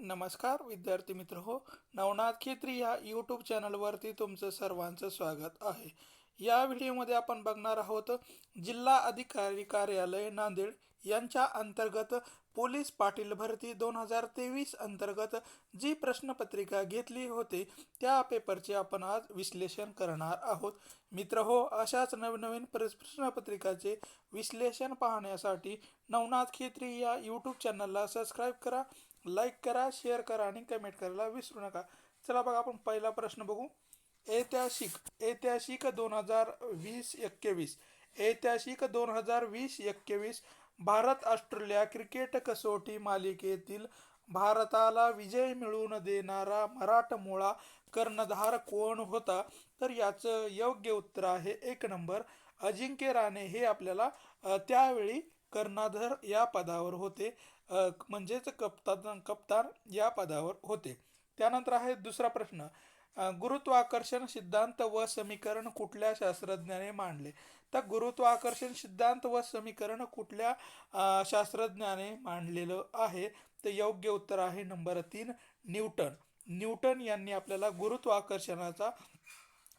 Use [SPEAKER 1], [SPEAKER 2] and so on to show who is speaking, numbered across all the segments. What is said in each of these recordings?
[SPEAKER 1] नमस्कार विद्यार्थी मित्र हो नवनाथ खेत्री या यूट्यूब चॅनलवरती तुमचं सर्वांचं स्वागत आहे. या व्हिडिओमध्ये आपण बघणार आहोत जिल्हा अधिकारी कार्यालय नांदेड यांच्या अंतर्गत पोलीस पाटील भरती दोन हजार तेवीस अंतर्गत जी प्रश्नपत्रिका घेतली होती त्या पेपरचे आपण आज विश्लेषण करणार आहोत. मित्र हो अशाच नवनवीन प्र प्रश्नपत्रिकाचे विश्लेषण पाहण्यासाठी नवनाथ खेत्री या यूट्यूब चॅनलला सबस्क्राईब करा. लाईक करा शेअर करा आणि कमेंट करायला विसरू नका. चला बघा आपण पहिला प्रश्न बघू. ऐतिहासिक ऐतिहासिक दोन हजार वीस एकवीस. ऐतिहासिक दोन हजार वीस एकवीस. भारत ऑस्ट्रेलिया क्रिकेट कसोटी मालिकेतील भारताला विजय मिळवून देणारा मराठमोळा कर्णधार कोण होता? तर याचं योग्य उत्तर आहे एक नंबर. अजिंक्य राणे हे आपल्याला त्यावेळी कर्णधार या पदावर होते. म्हणजेच कप्तान कप्तान या पदावर होते. त्यानंतर आहे दुसरा प्रश्न. गुरुत्वाकर्षण सिद्धांत व समीकरण कुठल्या शास्त्रज्ञाने मांडले? तर गुरुत्वाकर्षण सिद्धांत व समीकरण कुठल्या शास्त्रज्ञाने मांडलेलं आहे? तर योग्य उत्तर आहे नंबर तीन न्यूटन. न्यूटन यांनी आपल्याला गुरुत्वाकर्षणाचा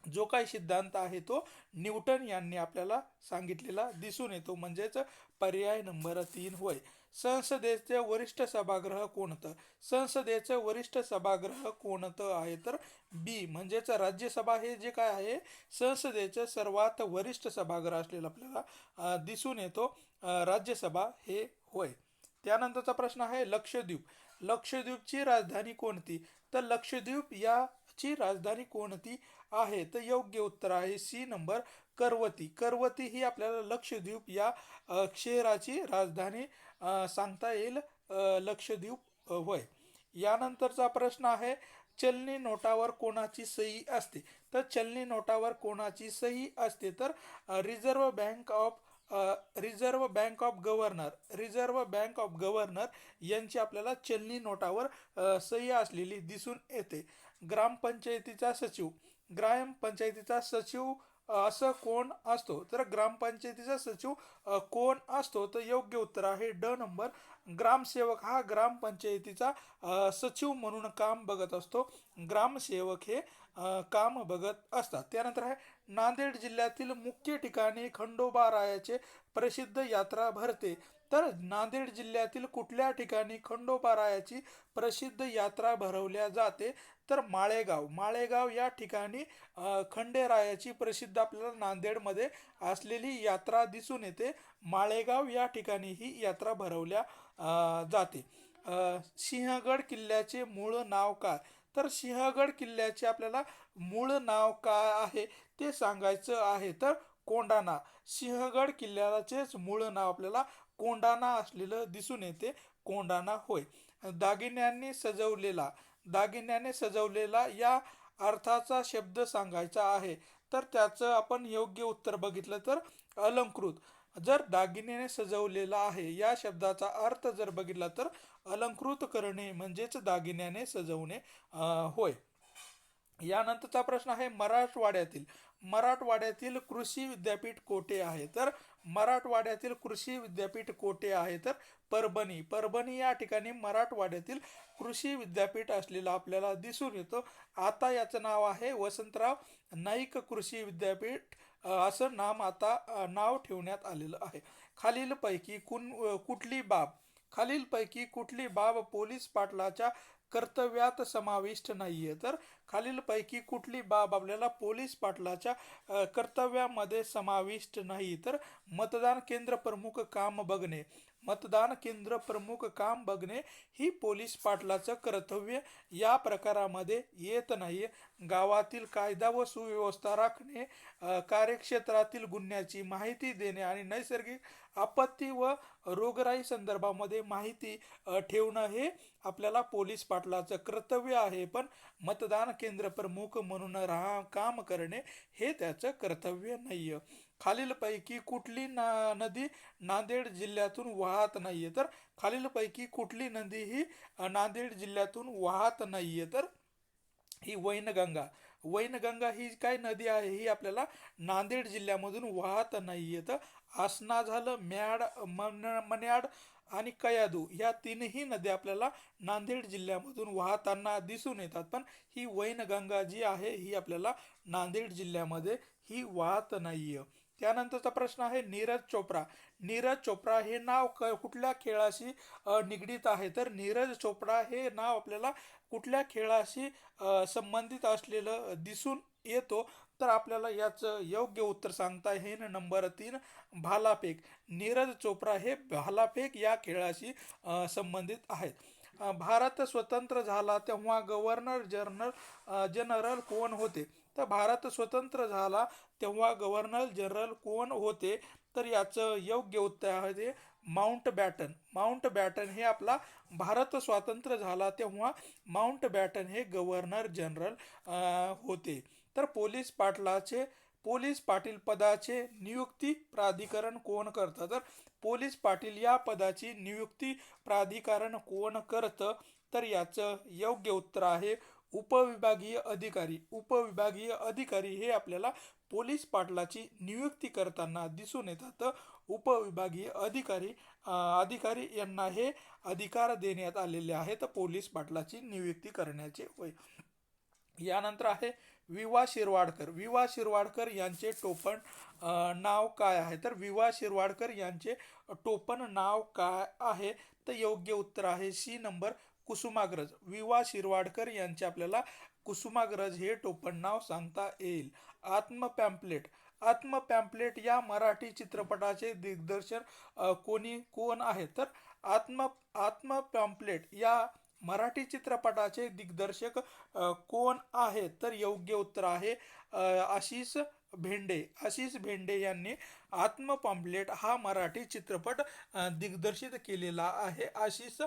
[SPEAKER 1] जो काही सिद्धांत आहे तो न्यूटन यांनी आपल्याला सांगितलेला दिसून येतो. म्हणजेच पर्याय नंबर तीन होय. संसदेचे वरिष्ठ सभागृह कोणतं? संसदेचं वरिष्ठ सभागृह कोणतं आहे? तर बी म्हणजेच राज्यसभा हे जे काय आहे संसदेचं सर्वात वरिष्ठ सभागृह असलेलं आपल्याला दिसून येतो राज्यसभा हे होय. त्यानंतरचा प्रश्न आहे लक्षद्वीप. लक्षद्वीपची राजधानी कोणती? तर लक्षद्वीप याची राजधानी कोणती आहे? तर योग्य उत्तर आहे सी नंबर करवती. करवती ही आपल्याला लक्षद्वीप या शहराची राजधानी सांगता येईल अ, लक्षद्वीप होय. यानंतरचा प्रश्न आहे चलनी नोटावर कोणाची सही असते? तर चलनी नोटावर कोणाची सही असते? तर reserve bank of reserve bank of governor reserve bank of governor यांची आपल्याला चलनी नोटावर सही असलेली दिसून येते. ग्रामपंचायतीचा सचिव ग्रामपंचायतीचा सचिव असं कोण असतो? तर ग्रामपंचायतीचा सचिव कोण असतो? तर योग्य उत्तर आहे ड नंबर. ग्रामसेवक हा ग्रामपंचायतीचा सचिव म्हणून काम बघत असतो. ग्रामसेवक हे काम बघत असतात. त्यानंतर आहे नांदेड जिल्ह्यातील मुख्य ठिकाणी खंडोबा रायाचे प्रसिद्ध यात्रा भरते. तर नांदेड जिल्ह्यातील कुठल्या ठिकाणी खंडोबारायाची प्रसिद्ध यात्रा भरवल्या जाते? तर माळेगाव. माळेगाव या ठिकाणी खंडेरायाची प्रसिद्ध आपल्याला नांदेडमध्ये असलेली यात्रा दिसून येते. माळेगाव या ठिकाणी ही यात्रा भरवल्या जाते. सिंहगड किल्ल्याचे मूळ नाव काय? तर सिंहगड किल्ल्याचे आपल्याला मूळ नाव काय आहे ते सांगायचं आहे. तर कोंडाणा सिंहगड किल्ल्याचेच मूळ नाव आपल्याला कोंडाणा असलेलं दिसून येते. कोंडाणा होय. दागिन्यांनी सजवलेला दागिन्याने सजवलेला या अर्थाचा शब्द सांगायचा आहे. तर त्याचं आपण योग्य उत्तर बघितलं तर अलंकृत. जर दागिन्याने सजवलेला आहे या शब्दाचा अर्थ जर बघितला तर अलंकृत करणे म्हणजेच दागिन्याने सजवणे होय. यानंतरचा प्रश्न आहे मराठवाड्यातील. मराठवाड्यातील कृषी विद्यापीठ कोठे आहे? तर मराठवाड्यातील कृषी विद्यापीठ कोठे आहे? तर परभणी. परभणी या ठिकाणी मराठवाड्यातील कृषी विद्यापीठ असलेला आपल्याला दिसून येतो. आता याचं नाव आहे वसंतराव नाईक कृषी विद्यापीठ. असं नाम आता नाव ठेवण्यात आलेलं आहे. खालीलपैकी कुण कुठली बाब? खालीलपैकी कुठली बाब? पोलीस पाटलाच्या कर्तव्यात समाविष्ट नाहीये. तर खालीलपैकी कुठली बाब आपल्याला पोलीस पाटलाच्या कर्तव्यामध्ये समाविष्ट नाही. तर मतदान केंद्र प्रमुख काम बघणे. मतदान केंद्र प्रमुख काम बघणे ही पोलीस पाटलाचं कर्तव्य. या प्रकारामध्ये येत नाही. गावातील कायदा व सुव्यवस्था राखणे कार्यक्षेत्रातील गुन्ह्याची माहिती देणे आणि नैसर्गिक आपत्ती व रोगराई संदर्भामध्ये माहिती ठेवणं हे आपल्याला पोलीस पाटलाचं कर्तव्य आहे. पण मतदान केंद्र प्रमुख म्हणून राहा काम करणे हे त्याचं कर्तव्य नाहीये. खालीलपैकी कुठली ना नदी नांदेड जिल्ह्यातून वाहत नाही आहे तर खालीलपैकी कुठली नदी ही नांदेड जिल्ह्यातून वाहत नाही आहे तर ही वैनगंगा. वैनगंगा ही काय नदी आहे? ही आपल्याला नांदेड जिल्ह्यामधून वाहत नाहीये. तर आसना झालं म्याड मन मन्याड आणि कयादू या तीनही नद्या आपल्याला नांदेड जिल्ह्यामधून वाहताना दिसून येतात. पण ही वैनगंगा जी आहे ही आपल्याला नांदेड जिल्ह्यामध्ये ही वाहत नाही आहे त्यानंतरचा प्रश्न आहे नीरज चोप्रा. नीरज चोप्रा हे नाव क कुठल्या खेळाशी निगडीत आहे? तर नीरज चोप्रा हे नाव आपल्याला कुठल्या खेळाशी संबंधित असलेलं दिसून येतो? तर आपल्याला याचं योग्य उत्तर सांगता येईल नंबर तीन भालाफेक. नीरज चोप्रा हे भालाफेक या खेळाशी संबंधित आहेत. भारत स्वतंत्र झाला तेव्हा गव्हर्नर जनरल जनरल कोण होते? तर भारत स्वतंत्र झाला तेव्हा गव्हर्नर जनरल कोण होते? तर याचं योग्य उत्तर आहे माउंट बॅटन माउंट बॅटन हे आपला भारत स्वातंत्र्य झाला तेव्हा माउंट बॅटन हे गव्हर्नर जनरल होते. तर पोलीस पाटलाचे पोलीस पाटील पदाचे नियुक्ती प्राधिकरण कोण करतं? तर पोलीस पाटील या पदाची नियुक्ती प्राधिकरण कोण करतं? तर याचं योग्य उत्तर आहे उपविभागीय अधिकारी उपविभागीय अधिकारी हे आपल्याला पोलीस पाटलाची नियुक्ती करताना दिसून येतात. उपविभागीय अधिकारी अधिकारी यांना हे अधिकार देण्यात आलेले आहेत पोलीस पाटलाची नियुक्ती करण्याचे होय यानंतर आहे विवा शिरवाडकर. विवा शिरवाडकर यांचे टोपण नाव काय आहे? तर विवा शिरवाडकर यांचे टोपण नाव काय आहे? तर योग्य उत्तर आहे सी नंबर कुसुमाग्रज विवा शिरवाडकर यांचे आपल्याला कुसुमाग्रज हे टोपण नाव सांगता येईल. आत्म पॅम्पलेट. आत्म पॅम्पलेट या मराठी चित्रपटाचे दिग्दर्शन कोणी कोण आहे? तर आत्म आत्म पॅम्पलेट या मराठी चित्रपटाचे दिग्दर्शक कोण आहेत तर योग्य उत्तर आहे आशिष भेंडे. आशिष भेंडे यांनी आत्म पॉम्पलेट हा मराठी चित्रपट दिग्दर्शित केलेला आहे. आशिष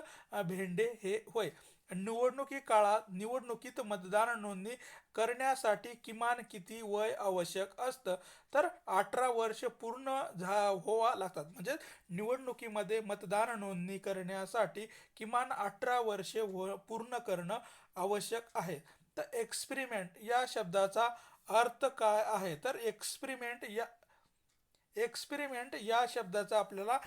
[SPEAKER 1] भेंडे हे होय. निवडणुकी काळात निवडणुकीत मतदार नोंदणी करण्यासाठी किमान किती वय आवश्यक असतं? तर अठरा वर्ष पूर्ण झा होवा लागतात. म्हणजे निवडणुकीमध्ये मतदार नोंदणी करण्यासाठी किमान अठरा वर्षे व पूर्ण करणं आवश्यक आहे. तर एक्सपेरिमेंट या शब्दाचा अर्थ काय आहे? तर एक्सपेरिमेंट या एक्सपेरिमेंट या शब्दाचा आपल्याला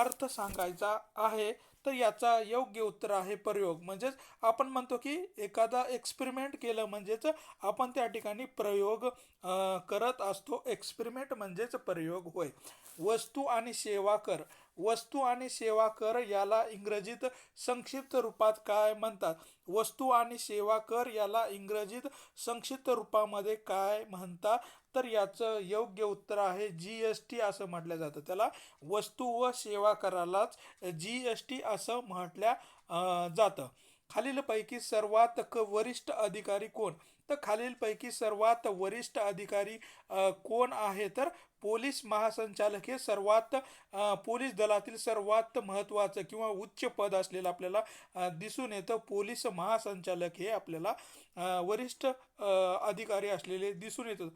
[SPEAKER 1] अर्थ सांगायचा आहे. तर याचा योग्य उत्तर आहे प्रयोग. म्हणजेच आपण म्हणतो की एखादा एक्सपेरिमेंट केलं म्हणजेच आपण त्या ठिकाणी प्रयोग करत असतो. एक्सपेरिमेंट म्हणजेच प्रयोग होय. वस्तू आणि सेवा कर. वस्तू आणि सेवा कर याला इंग्रजीत संक्षिप्त रूपात काय म्हणतात? वस्तू आणि सेवा कर याला इंग्रजीत संक्षिप्त रूपामध्ये काय म्हणतात? तर याचं योग्य उत्तर आहे जी एस टी असं म्हटलं जातं. त्याला वस्तू व सेवा करालाच जी एस टी असं म्हटल्या जातं. खालीलपैकी सर्वात क वरिष्ठ अधिकारी कोण? तर खालीलपैकी सर्वात वरिष्ठ अधिकारी कोण आहे? तर पोलीस महासंचालक हे सर्वात पोलीस दलातील सर्वात महत्त्वाचं किंवा उच्च पद असलेलं आपल्याला दिसून येतं. पोलीस महासंचालक हे आपल्याला वरिष्ठ अधिकारी असलेले दिसून येतं.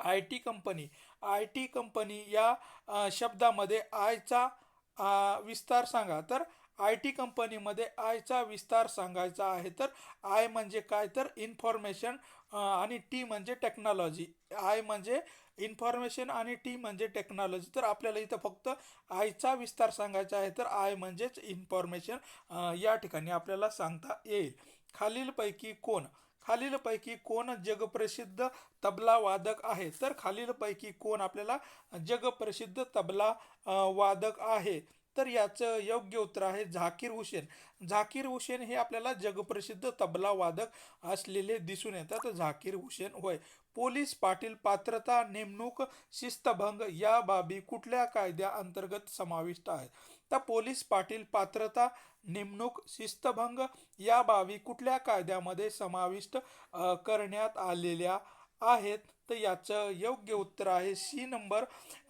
[SPEAKER 1] I T company. I T company या शब्दामध्ये आयचा विस्तार सांगा. तर आय टी कंपनीमध्ये आयचा विस्तार सांगायचा आहे तर आय म्हणजे काय? तर इन्फॉर्मेशन आणि टी म्हणजे टेक्नॉलॉजी. आय म्हणजे इन्फॉर्मेशन आणि टी म्हणजे टेक्नॉलॉजी. तर आपल्याला इथं फक्त आयचा विस्तार सांगायचा आहे तर आय म्हणजेच इन्फॉर्मेशन या ठिकाणी आपल्याला सांगता येईल. खालीलपैकी कोण? खालीलपैकी कोण जगप्रसिद्ध तबला वादक आहे? तर खालीलपैकी कोण आपल्याला जगप्रसिद्ध तबला वादक आहे? तर याचं योग्य उत्तर आहे झाकीर हुसेन. झाकीर हुसेन हे आपल्याला जगप्रसिद्ध तबला वादक असलेले दिसून येतात. झाकीर हुसेन होय. पोलीस पाटील पात्रता नेमणूक शिस्तभंग या बाबी कुठल्या कायद्या अंतर्गत समाविष्ट आहेत? तर पोलीस पाटील पात्रता नेमणूक शिस्तभंग या बाबी कुठल्या कायद्यामध्ये समाविष्ट करण्यात आलेल्या आहेत? तर याचं योग्य उत्तर आहे सी नंबर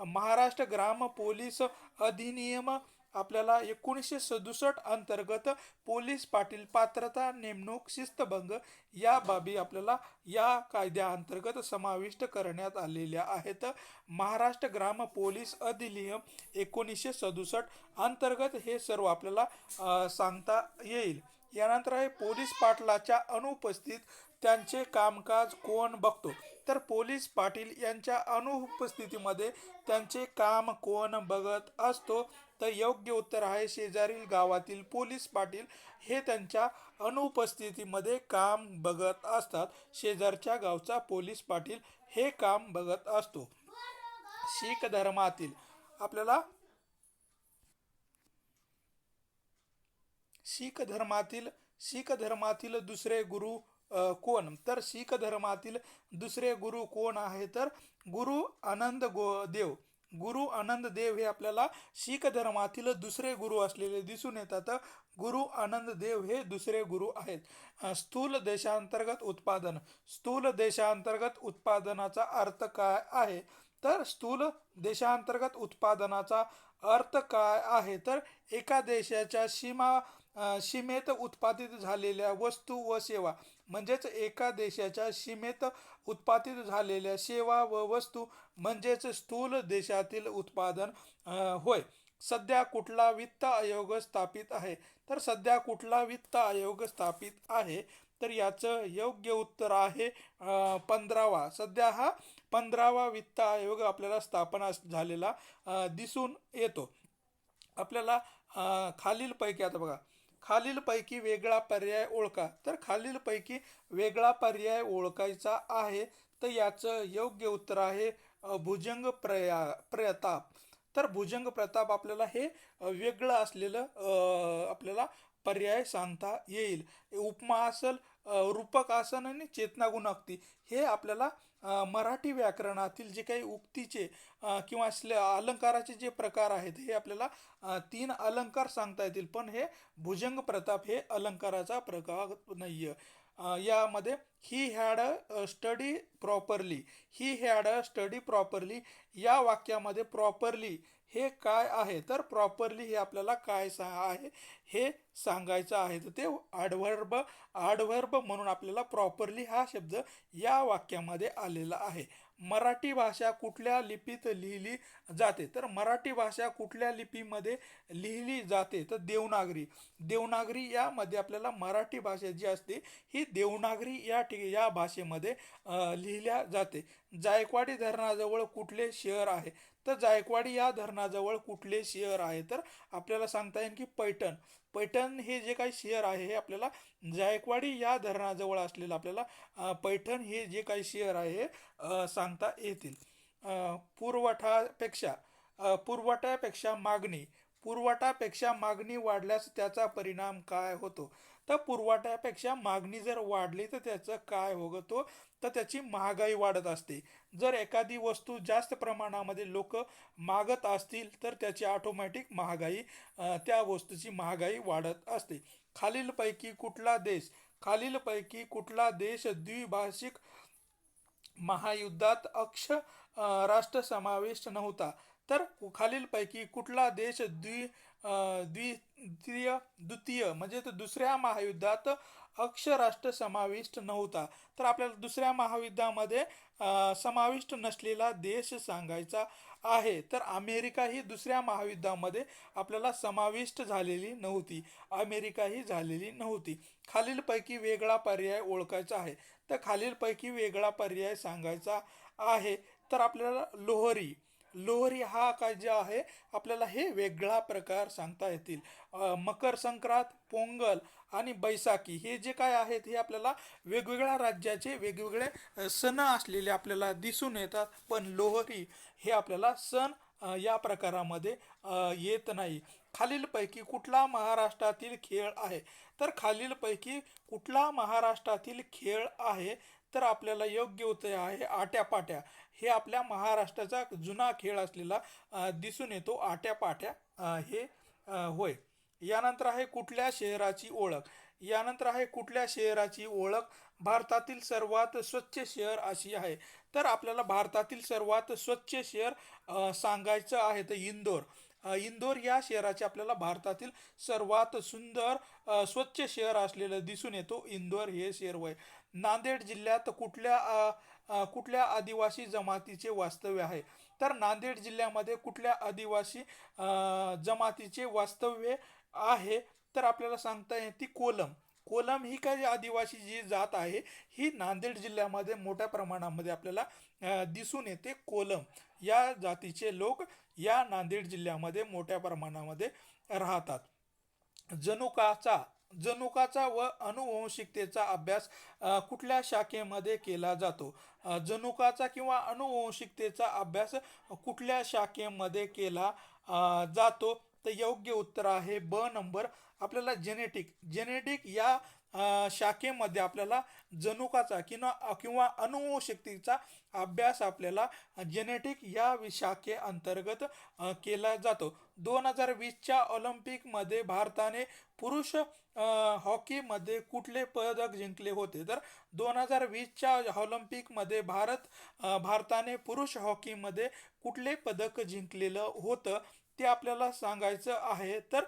[SPEAKER 1] महाराष्ट्र ग्राम पोलीस अधिनियम आपल्याला एकोणीसशे सदुसष्ट अंतर्गत पोलीस पाटील पात्रता नेमणूक शिस्तभंग या बाबी आपल्याला या कायद्याअंतर्गत समाविष्ट करण्यात आलेल्या आहेत. महाराष्ट्र ग्राम पोलीस अधिनियम एकोणीसशे सदुसष्ट अंतर्गत हे सर्व आपल्याला सांगता येईल. यानंतर आहे पोलीस पाटलाच्या अनुपस्थित त्यांचे कामकाज कोण बघतो? तर पोलीस पाटील यांच्या अनुपस्थितीमध्ये त्यांचे काम कोण बघत असतो? तर योग्य उत्तर आहे शेजारील गावातील पोलीस पाटील. हे त्यांच्या अनुपस्थितीमध्ये काम बघत असतात. शेजारच्या गावचा पोलीस पाटील हे काम बघत असतो. शीख धर्मातील आपल्याला शीख धर्मातील शीख धर्मातील दुसरे गुरु कोण? तर शीख धर्मातील दुसरे गुरु कोण आहे? तर गुरु आनंद गो देव. गुरु आनंद देव हे आपल्याला शीख धर्मातील दुसरे गुरु असलेले दिसून येतात. गुरु आनंद देव हे दुसरे गुरु आहेत. स्थूल देशांतर्गत उत्पादन. स्थूल देशांतर्गत उत्पादनाचा अर्थ काय आहे? तर स्थूल देशांतर्गत उत्पादनाचा अर्थ काय आहे? तर एका देशाच्या सीमा सीमेत उत्पादित झालेल्या वस्तू व सेवा. म्हणजेच एका देशाच्या सीमेत उत्पादित झालेल्या सेवा व वस्तू म्हणजेच स्थूल देशातील उत्पादन होय. सध्या कुठला वित्त आयोग स्थापित आहे? तर सध्या कुठला वित्त आयोग स्थापित आहे? तर याचं योग्य उत्तर आहे पंधरावा. सध्या हा पंधरावा वित्त आयोग आपल्याला स्थापना झालेला दिसून येतो. आपल्याला खालीलपैकी आता बघा. खालीलपैकी वेगळा पर्याय ओळखा. तर खालीलपैकी वेगळा पर्याय ओळखायचा आहे तर याचं योग्य उत्तर आहे भुजंग प्रया प्रताप. तर भुजंग प्रताप आपल्याला हे वेगळं असलेलं आपल्याला पर्याय सांगता येईल. उपमा असल रूपक आसन आणि चेतनागुणाक्ती हे आपल्याला मराठी व्याकरणातील जे काही उक्तीचे किंवा स्ल अलंकाराचे जे प्रकार आहेत हे आपल्याला तीन अलंकार सांगता येतील. पण हे भुजंग प्रताप हे अलंकाराचा प्रकार नाही आहे यामध्ये he had study properly he had study properly या वाक्यामध्ये प्रॉपरली हे काय आहे? तर प्रॉपरली हे आपल्याला काय सा आहे? हे सांगायचं आहे. तर ते आडवर्ब आडवर्ब म्हणून आपल्याला प्रॉपरली हा शब्द या वाक्यामध्ये आलेला आहे. मराठी भाषा कुठल्या लिपीत लिहिली जाते? तर मराठी भाषा कुठल्या लिपीमध्ये लिहिली जाते? तर देवनागरी. देवनागरी यामध्ये आपल्याला मराठी भाषा जी असते ही देवनागरी या ठिक या भाषेमध्ये लिहिल्या जाते. जायकवाडी धरणाजवळ कुठले शहर आहे? तर जायकवाडी या धरणाजवळ कुठले शहर आहे? तर आपल्याला सांगता येईल की पैठण. पैठण हे जे काही शहर आहे हे आपल्याला जायकवाडी या धरणाजवळ असलेलं आपल्याला पैठण हे जे काही शहर आहे हे सांगता येतील. पुरवठापेक्षा पुरवठ्यापेक्षा मागणी. पुरवठापेक्षा मागणी वाढल्यास त्याचा परिणाम काय होतो? तर पुरवठ्यापेक्षा मागणी जर वाढली तर त्याचं काय होतो तर त्याची महागाई वाढत असते. जर एखादी वस्तू जास्त प्रमाणामध्ये लोक मागत असतील तर त्याची ऑटोमॅटिक महागाई त्या वस्तूची महागाई वाढत असते. खालीलपैकी कुठला देश खालीलपैकी कुठला देश द्विभाषिक महायुद्धात अक्ष राष्ट्र समाविष्ट नव्हता? तर खालीलपैकी कुठला देश द्वि द्वि द्वितीय द्वितीय म्हणजे तर दुसऱ्या महायुद्धात अक्षराष्ट्र समाविष्ट नव्हता. तर आपल्याला दुसऱ्या महायुद्धामध्ये समाविष्ट नसलेला देश सांगायचा आहे. तर अमेरिका ही दुसऱ्या महायुद्धामध्ये आपल्याला समाविष्ट झालेली नव्हती. अमेरिका ही झालेली नव्हती. खालीलपैकी वेगळा पर्याय ओळखायचा आहे. तर खालीलपैकी वेगळा पर्याय सांगायचा आहे. तर आपल्याला लोहरी लोहरी हा काय जे आहे आपल्याला हे वेगळा प्रकार सांगता येतील. मकर संक्रांत पोंगल आणि बैसाखी हे जे काय आहेत हे आपल्याला वेगवेगळ्या राज्याचे वेगवेगळे सण असलेले आपल्याला दिसून येतात पण लोहरी हे आपल्याला सण या प्रकारामध्ये येत नाही. खालीलपैकी कुठला महाराष्ट्रातील खेळ आहे? तर खालीलपैकी कुठला महाराष्ट्रातील खेळ आहे? तर आपल्याला योग्य उत्तर आहे आट्यापाट्या. हे आपल्या महाराष्ट्राचा जुना खेळ असलेला दिसून येतो आट्यापाट्या हे होय. यानंतर आहे कुठल्या शहराची ओळख? यानंतर आहे कुठल्या शहराची ओळख? भारतातील सर्वात स्वच्छ शहर अशी आहे. तर आपल्याला भारतातील सर्वात स्वच्छ शहर सांगायचं आहे तर इंदोर. इंदोर या शहराचे आपल्याला भारतातील सर्वात सुंदर स्वच्छ शहर असलेलं दिसून येतो इंदोर हे शहर वय नांदेड जिल्ह्यात कुठल्या कुठल्या आदिवासी जमातीचे वास्तव्य आहे? तर नांदेड जिल्ह्यामध्ये कुठल्या आदिवासी जमातीचे वास्तव्य आहे? तर आपल्याला सांगता येते कोलम. कोलम ही काही आदिवासी जी जात आहे ही नांदेड जिल्ह्यामध्ये मोठ्या प्रमाणामध्ये आपल्याला दिसून येते कोलम. या जातीचे लोक या नांदेड जिल्ह्यामध्ये मोठ्या प्रमाणामध्ये राहतात. जनुकाचा जनुकाचा व अनुवंशिकतेचा अभ्यास कुठल्या शाखेमध्ये केला जातो? जनुकाचा किंवा अनुवंशिकतेचा अभ्यास कुठल्या शाखेमध्ये केला जातो? तर योग्य उत्तर आहे ब नंबर. आपल्याला जेनेटिक जेनेटिक या शाखेमध्ये आपल्याला जनुकाचा किंवा किंवा अनुवंशिकतेचा अभ्यास आपल्याला जेनेटिक या शाखे अंतर्गत केला जातो. दोन हजार वीसच्या ऑलिम्पिकमध्ये भारताने पुरुष हॉकीमध्ये कुठले पदक जिंकले होते? तर दोन हजार वीसच्या ऑलिम्पिकमध्ये भारत भारताने पुरुष हॉकीमध्ये कुठले पदक जिंकलेलं होतं ते आपल्याला सांगायचं आहे. तर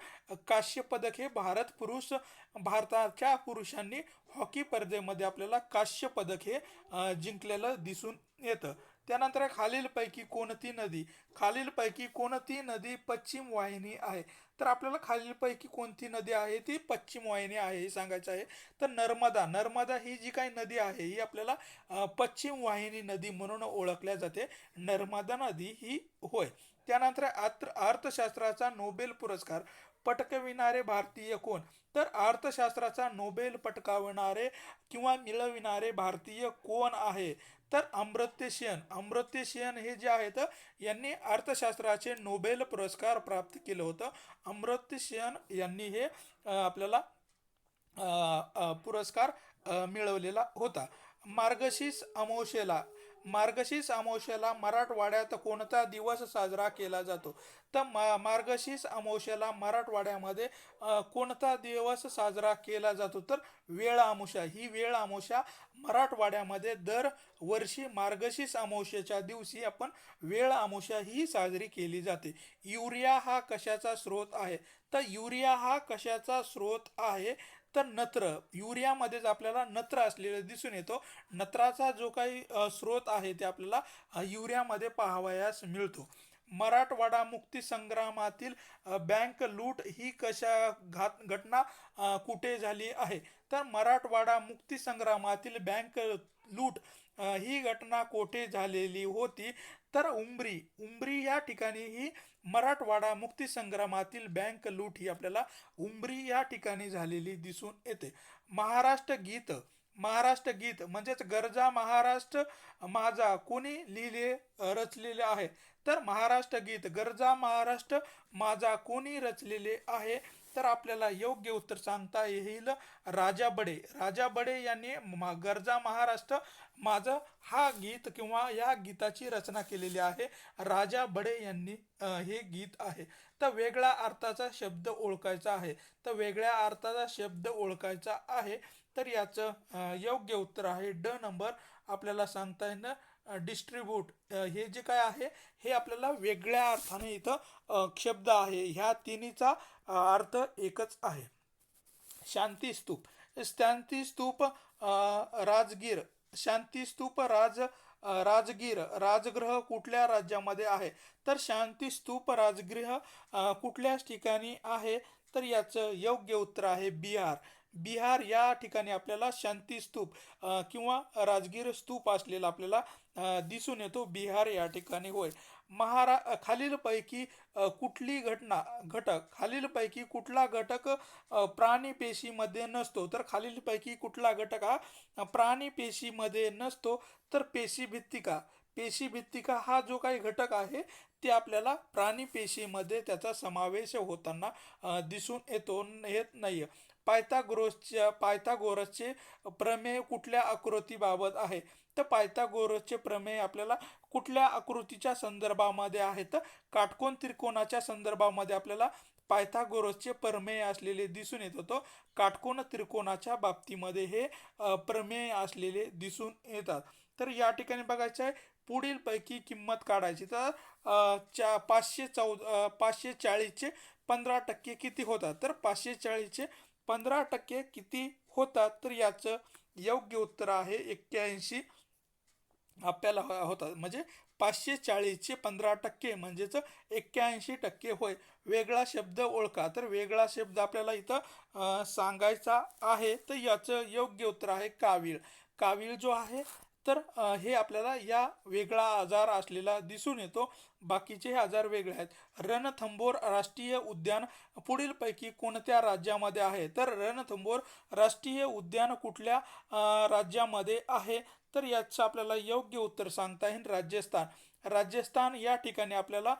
[SPEAKER 1] काश्य पदक हे भारत पुरुष भारताच्या पुरुषांनी हॉकी स्पर्धेमध्ये आपल्याला काश्य पदक हे जिंकलेलं दिसून येतं. त्यानंतर खालीलपैकी कोणती नदी? खालीलपैकी कोणती नदी पश्चिम वाहिनी आहे? तर आपल्याला खालीलपैकी कोणती नदी आहे? ती पश्चिम वाहिनी आहे हे सांगायचं आहे. तर नर्मदा. नर्मदा ही जी काही नदी आहे ही आपल्याला पश्चिम वाहिनी नदी म्हणून ओळखल्या जाते. नर्मदा नदी ही होय. त्यानंतर आत्र अर्थशास्त्राचा नोबेल पुरस्कार पटकविणारे भारतीय कोण? तर अर्थशास्त्राचा नोबेल पटकावणारे किंवा मिळविणारे भारतीय कोण आहे? तर अमर्त्य सेन हे जे आहेत यांनी अर्थशास्त्राचे नोबेल पुरस्कार प्राप्त केलं होतं. अमर्त्य यांनी हे आपल्याला पुरस्कार मिळवलेला होता. मार्गशीर्ष अमोशेला मार्गशीर्ष अमावस्येला मराठवाड्यात कोणता दिवस साजरा केला जातो? तर मा मार्गशीर्ष अमावस्येला मराठवाड्यामध्ये कोणता दिवस साजरा केला जातो? तर वेळ अमावस्या. ही वेळ अमावस्या मराठवाड्यामध्ये दर वर्षी मार्गशीर्ष अमावस्येच्या दिवशी आपण वेळ अमावस्या ही साजरी केली जाते. युरिया हा कशाचा स्रोत आहे? तर युरिया हा कशाचा स्रोत आहे? तर नत्र युरियामध्येच आपल्याला नत्र असलेलं दिसून येतो. नत्राचा जो काही स्रोत आहे ते आपल्याला युरियामध्ये पाहावयास मिळतो. मराठवाडा मुक्ती संग्रामातील बँक लूट ही कशा घात घटना कुठे झाली आहे? तर मराठवाडा मुक्ती संग्रामातील बँक लूट ही घटना कोठे झालेली होती? तर उंबरी उंबरी या ठिकाणी ही मराठवाडा मुक्तीसंग्रामातील बँक लूट ही आपल्याला उंबरी या ठिकाणी झालेली दिसून येते. महाराष्ट्र गीत महाराष्ट्र गीत म्हणजेच गरजा महाराष्ट्र माझा कोणी लिहिले रचलेले आहे. तर महाराष्ट्र गीत गरजा महाराष्ट्र माझा कोणी रचलेले आहे. तर आपल्याला योग्य उत्तर सांगता येईल राजा बडे. राजा बडे यांनी मा गरजा महाराष्ट्र माझं हा गीत किंवा या गीताची रचना केलेली आहे. राजा बडे यांनी हे गीत आहे. तर वेगळ्या अर्थाचा शब्द ओळखायचा आहे. तर वेगळ्या अर्थाचा शब्द ओळखायचा आहे. तर याचं योग्य उत्तर आहे. ड नंबर आपल्याला सांगता येणं डिस्ट्रीब्यूट हे जे काय आहे हे आपल्याला वेगळ्या अर्थाने इथं शब्द आहे. ह्या तिन्हीचा अर्थ एकच आहे. शांती स्तूप. शांती स्तूप राजगीर. शांती स्तूप राज राजगीर. राजगृह कुठल्या राज्यामध्ये आहे? तर शांती स्तूप राजगृह कुठल्याच ठिकाणी आहे? तर याचं योग्य उत्तर आहे बिहार. बिहार या ठिकाणी आपल्याला शांती स्तूप किंवा राजगीर स्तूप असलेला आपल्याला दिसून येतो बिहार या ठिकाणी. होय. महारा खालीलपैकी कुठली घटना घटक खालीलपैकी कुठला घटक प्राणी पेशीमध्ये नसतो? तर खालीलपैकी कुठला घटक हा प्राणी पेशीमध्ये नसतो? तर पेशी भित्तिका पेशी भित्तिका हा जो काही घटक आहे ते आपल्याला प्राणी पेशीमध्ये त्याचा समावेश होताना दिसून येतो येत नाही पायथागोरसच्या पायथागोरसचे प्रमेय कुठल्या आकृतीबाबत आहे? तर पायथागोरसचे प्रमेय आपल्याला कुठल्या आकृतीच्या संदर्भामध्ये आहे? तर काटकोन त्रिकोणाच्या संदर्भामध्ये आपल्याला पायथागोरसचे प्रमेय असलेले दिसून येत होतं. काटकोन त्रिकोणाच्या बाबतीमध्ये हे प्रमेय असलेले दिसून येतात. तर या ठिकाणी बघायचं आहे पुढील पैकी किंमत काढायची. तर चा पाचशे चौदा पाचशे चाळीसचे पंधरा टक्के किती होतात? तर पाचशे चाळीसचे पंधरा टक्के किती होतात? तर याचं योग्य उत्तर आहे एक्क्याऐंशी आपल्याला हो, होतात. म्हणजे पाचशे चाळीसचे पंधरा टक्के म्हणजेच एक्क्याऐंशी टक्के होय. वेगळा शब्द ओळखा. तर वेगळा शब्द आपल्याला इथं सांगायचा आहे. तर याचं योग्य उत्तर आहे कावीळ. कावीळ जो आहे तर हे आपल्याला या वेगळा आजार असलेला दिसून येतो. बाकीचे हे आजार वेगळे आहेत. रणथंबोर राष्ट्रीय उद्यान पुढीलपैकी कोणत्या राज्यामध्ये आहे? तर रणथंबोर राष्ट्रीय उद्यान कुठल्या राज्यामध्ये आहे? तर याचं आपल्याला योग्य उत्तर सांगता येईल राजस्थान. राजस्थान या ठिकाणी आपल्याला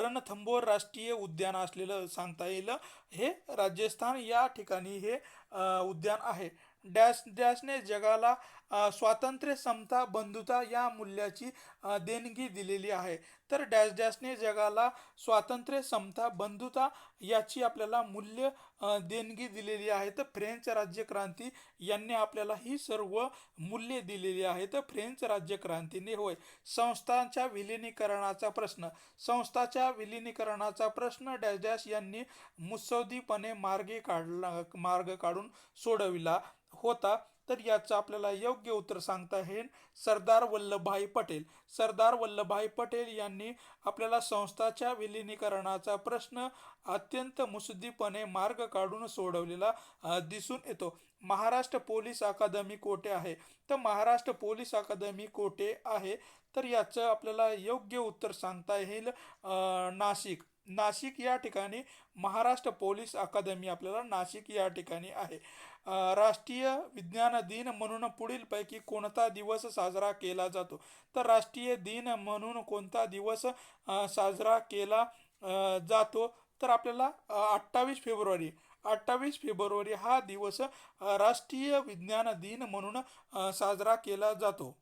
[SPEAKER 1] रणथंबोर राष्ट्रीय उद्यान असलेलं सांगता येईल. हे राजस्थान या ठिकाणी हे उद्यान आहे. डॅश डॅशने जगाला स्वातंत्र्य समता बंधुता या मूल्याची देणगी दिलेली आहे. तर डॅश डॅशने जगाला स्वातंत्र्य समता बंधुता याची आपल्याला मूल्य देणगी दिलेली आहे. तर फ्रेंच राज्यक्रांती यांनी आपल्याला ही सर्व मूल्ये दिलेली आहेत. फ्रेंच राज्यक्रांतीने होय. संस्थांच्या विलिनीकरणाचा प्रश्न. संस्थाच्या विलिनीकरणाचा प्रश्न डॅश डॅश यांनी मुसौदीपणे मार्गे काढला मार्ग काढून सोडविला होता. तर याचं आपल्याला योग्य उत्तर सांगता येईल. सरदार वल्लभभाई पटेल. सरदार वल्लभभाई पटेल यांनी आपल्याला संस्थाच्या विलिनीकरणाचा प्रश्न अत्यंत मुसुदीपणे मार्ग काढून सोडवलेला दिसून येतो. महाराष्ट्र पोलीस अकादमी कोठे आहे? तर महाराष्ट्र पोलीस अकादमी कोठे आहे? तर याचं आपल्याला योग्य उत्तर सांगता येईल नाशिक. नाशिक या ठिकाणी महाराष्ट्र पोलीस अकादमी आपल्याला नाशिक या ठिकाणी आहे. राष्ट्रीय विज्ञान दिन म्हणून पुढीलपैकी कोणता दिवस साजरा केला जातो? तर राष्ट्रीय दिन म्हणून कोणता दिवस साजरा केला जातो? तर आपल्याला अठ्ठावीस फेब्रुवारी अठ्ठावीस फेब्रुवारी हा दिवस राष्ट्रीय विज्ञान दिन म्हणून साजरा केला जातो.